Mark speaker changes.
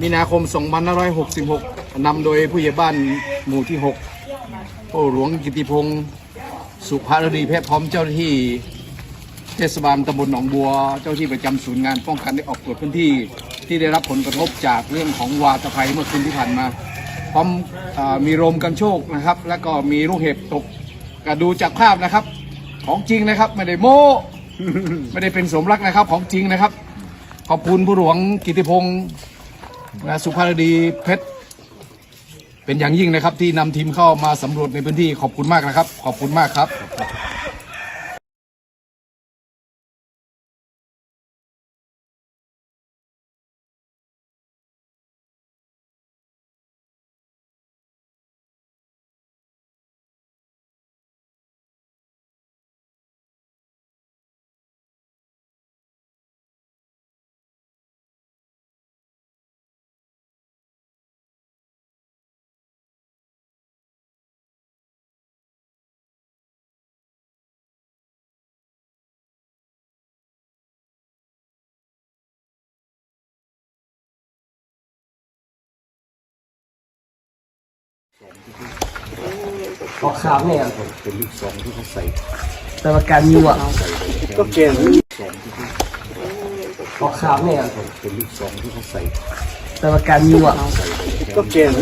Speaker 1: มีนาคม 2566 นำโดยผู้ใหญ่บ้านหมู่ที่ 6 พ่อหลวงกิติพงศ์สุภารีแพทย์พร้อมเจ้าหน้าที่ เทศบาลตำบลหนองบัว เจ้าที่ประจำศูนย์งานป้องกันได้ออกตรวจพื้นที่ที่ได้รับผลกระทบจากเรื่องของวาตภัยเมื่อคืนที่ผ่านมา พร้อมอมีลมกันโชคนะครับ แล้วก็มีลูกเห็บตกก็ดูจากภาพนะครับ ของจริงนะครับไม่ได้โม้ไม่ได้เป็นสมรักนะครับของจริงนะครับ ขอบคุณผู้หลวงกิติพงศ์ นะสุภาพดีเพชรเป็นอย่างยิ่งนะครับที่นำทีมเข้ามาสำรวจในพื้นที่ขอบคุณมากนะครับ ขอบคุณมากครับ
Speaker 2: ออกสามเนี่ย
Speaker 3: เป็นลูกซองที่เขาใส่
Speaker 2: แต่ว่าการยิวอะ
Speaker 3: ก็แกนลูกซองที่เขา
Speaker 2: ออกสามเนี่ย
Speaker 3: เป็นลูกซองที่เขาใส่
Speaker 2: แต่ว่าการยิวอะ
Speaker 3: ก็แกน